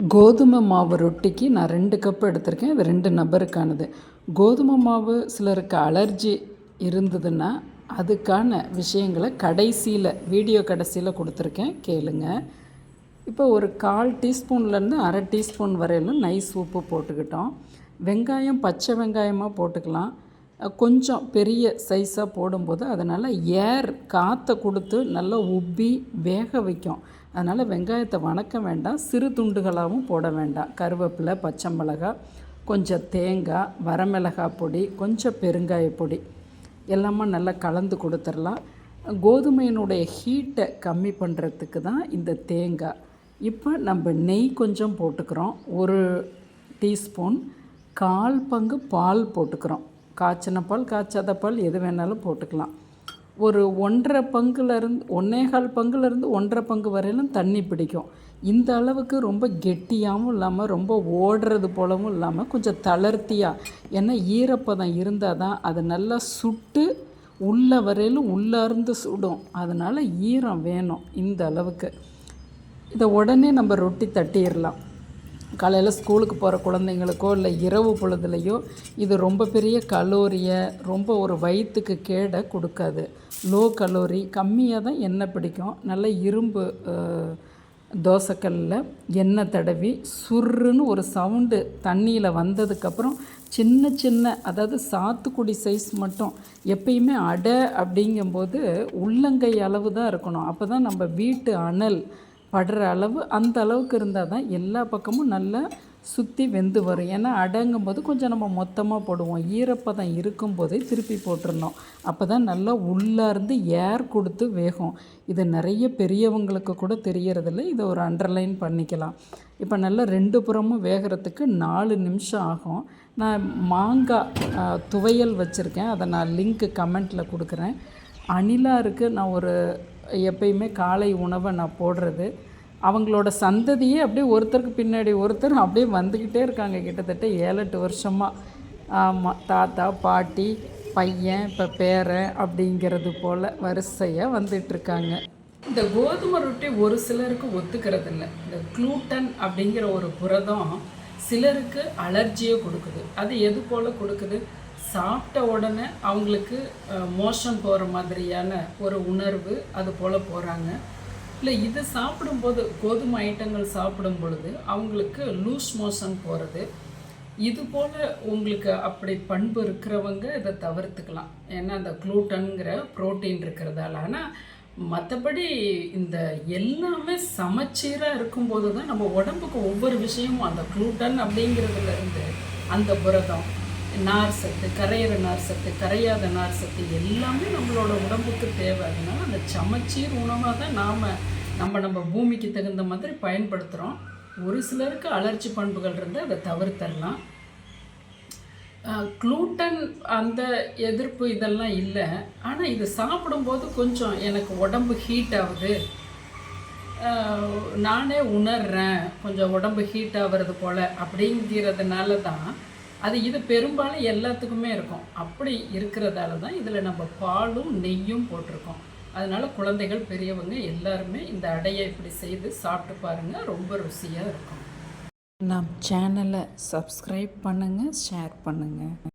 கோதுமை மாவு ரொட்டிக்கு நான் ரெண்டு கப் எடுத்திருக்கேன். இது ரெண்டு நபருக்கானது. கோதுமை மாவு சிலருக்கு அலர்ஜி இருந்ததுன்னா அதுக்கான விஷயங்களை கடைசியில் வீடியோ கடைசியில் கொடுத்துருக்கேன். கேளுங்க. இப்போ ஒரு கால் டீஸ்பூன்லேருந்து அரை டீஸ்பூன் வரையிலும் நைஸ் உப்பு போட்டுக்கிட்டோம். வெங்காயம் பச்சை வெங்காயமாக போட்டுக்கலாம். கொஞ்சம் பெரிய சைஸாக போடும்போது அதனால் ஏர் காற்றை கொடுத்து நல்லா உப்பி வேக வைக்கும். அதனால் வெங்காயத்தை வணக்க வேண்டாம். சிறு துண்டுகளாகவும் போட வேண்டாம். கருவேப்பிலை பச்சை மிளகாய் கொஞ்சம் தேங்காய் வரமிளகாய் பொடி கொஞ்சம் பெருங்காய பொடி எல்லாமே நல்லா கலந்து கொடுத்துடலாம். கோதுமையினுடைய ஹீட்டை கம்மி பண்ணுறதுக்கு தான் இந்த தேங்காய். இப்போ நம்ம நெய் கொஞ்சம் போட்டுக்கிறோம். ஒரு டீஸ்பூன் கால் பங்கு பால் போட்டுக்கிறோம். காய்ச்சின பால் காய்ச்சாத பால் எது வேணாலும் போட்டுக்கலாம். ஒரு ஒன்றரை பங்குலேருந்து ஒன்றேகால் பங்குலேருந்து ஒன்றரை பங்கு வரையிலும் தண்ணி பிடிக்கும். இந்த அளவுக்கு ரொம்ப கெட்டியாகவும் இல்லாமல் ரொம்ப ஓடுறது போலவும் இல்லாமல் கொஞ்சம் தளர்த்தியாக ஏன்னா ஈரப்பதம் இருந்தால் தான் அது நல்லா சுட்டு உள்ள வரையிலும் உள்ளார்ந்து சுடும். அதனால் ஈரம் வேணும் இந்த அளவுக்கு. இதை உடனே நம்ம ரொட்டி தட்டிடலாம். காலையில் ஸ்கூலுக்கு போகிற குழந்தைங்களுக்கோ இல்லை இரவு பொழுதுலையோ இது ரொம்ப பெரிய கலோரியை ரொம்ப ஒரு வயிற்றுக்கு கேடை கொடுக்காது. லோ கலோரி கம்மியாக தான் எண்ணெய் பிடிக்கும். நல்ல இரும்பு தோசைக்கல்லில் எண்ணெய் தடவி சுருன்னு ஒரு சவுண்டு தண்ணியில் வந்ததுக்கப்புறம் சின்ன சின்ன அதாவது சாத்துக்குடி சைஸ் மட்டும் எப்பயுமே அடை அப்படிங்கும்போது உள்ளங்கை அளவு தான் இருக்கணும். அப்போ தான் நம்ம வீட்டு அனல் படுற அளவு அந்த அளவுக்கு இருந்தால் தான் எல்லா பக்கமும் நல்லா சுற்றி வெந்து வரும். ஏன்னா அடங்கும் போது கொஞ்சம் நம்ம மொத்தமாக போடுவோம். ஈரப்பதம் இருக்கும்போதே திருப்பி போட்டுருந்தோம் அப்போ தான் நல்லா உள்ளார்ந்து ஏர் கொடுத்து வேகும். இது நிறைய பெரியவங்களுக்கு கூட தெரியறதில்ல. இதை ஒரு அண்டர்லைன் பண்ணிக்கலாம். இப்போ நல்லா ரெண்டு புறமும் வேகிறதுக்கு நாலு நிமிஷம் ஆகும். நான் மாங்காய் துவையல் வச்சுருக்கேன். அதை நான் லிங்க்கு கமெண்ட்டில் கொடுக்குறேன். அணிலாருக்கு நான் ஒரு எப்பயுமே காலை உணவை நான் போடுறது. அவங்களோட சந்ததியே அப்படியே ஒருத்தருக்கு பின்னாடி ஒருத்தர் அப்படியே வந்துக்கிட்டே இருக்காங்க கிட்டத்தட்ட ஏழு எட்டு வருஷமாக ஆமாம் தாத்தா பாட்டி பையன் இப்போ பேரன் அப்படிங்கிறது போல் வரிசையாக வந்துட்டுருக்காங்க இந்த கோதுமை ரொட்டி ஒரு சிலருக்கு ஒத்துக்கிறது இல்லை இந்த க்ளூட்டன் அப்படிங்கிற ஒரு புரதம் சிலருக்கு அலர்ஜியை கொடுக்குது. அது எது போல் கொடுக்குது? சாப்பிட்ட உடனே அவங்களுக்கு மோஷன் போகிற மாதிரியான ஒரு உணர்வு அது போல் போகிறாங்க இல்லை இது சாப்பிடும்போது கோதுமை ஐட்டங்கள் சாப்பிடும் பொழுது அவங்களுக்கு லூஸ் மோஷன் போகிறது இது போல் உங்களுக்கு அப்படி பண்பு இருக்கிறவங்க இதை தவிர்த்துக்கலாம். ஏன்னா அந்த க்ளூட்டனுங்கிற புரோட்டீன் இருக்கிறதால. ஆனால் மற்றபடி இந்த எல்லாமே சமச்சீராக இருக்கும்போது தான் நம்ம உடம்புக்கு ஒவ்வொரு விஷயமும் அந்த குளூட்டன் அப்படிங்கிறதுலேருந்து அந்த புரதம் நார் சத்து கரையிற நார் சத்து கரையாத நார் சத்து எல்லாமே நம்மளோட உடம்புக்கு தேவை. அதனால் அந்த சமச்சீர் உணவாக தான் நாம் நம்ம நம்ம பூமிக்கு தகுந்த மாதிரி பயன்படுத்துகிறோம் ஒரு சிலருக்கு அலர்ஜி பண்புகள் இருந்தால் அதை தவிர்த்தரலாம். க்ளூட்டன் அந்த எதிர்ப்பு இதெல்லாம் இல்லை. ஆனால் இது சாப்பிடும்போது கொஞ்சம் எனக்கு உடம்பு ஹீட் ஆகுது. நானே உணர்றேன் கொஞ்சம் உடம்பு ஹீட் ஆகிறது போல் அப்படிங்கிறதுனால தான் அது இது பெரும்பாலும் எல்லாத்துக்குமே இருக்கும். அப்படி இருக்கிறதால தான் இதில் நம்ம பாலும் நெய்யும் போட்டிருக்கோம். அதனால் குழந்தைகள் பெரியவங்க எல்லாருமே இந்த அடையை இப்படி செய்து சாப்பிட்டு பாருங்கள் ரொம்ப ருசியாக இருக்கும். நம் சேனலை சப்ஸ்கிரைப் பண்ணுங்கள் ஷேர் பண்ணுங்கள்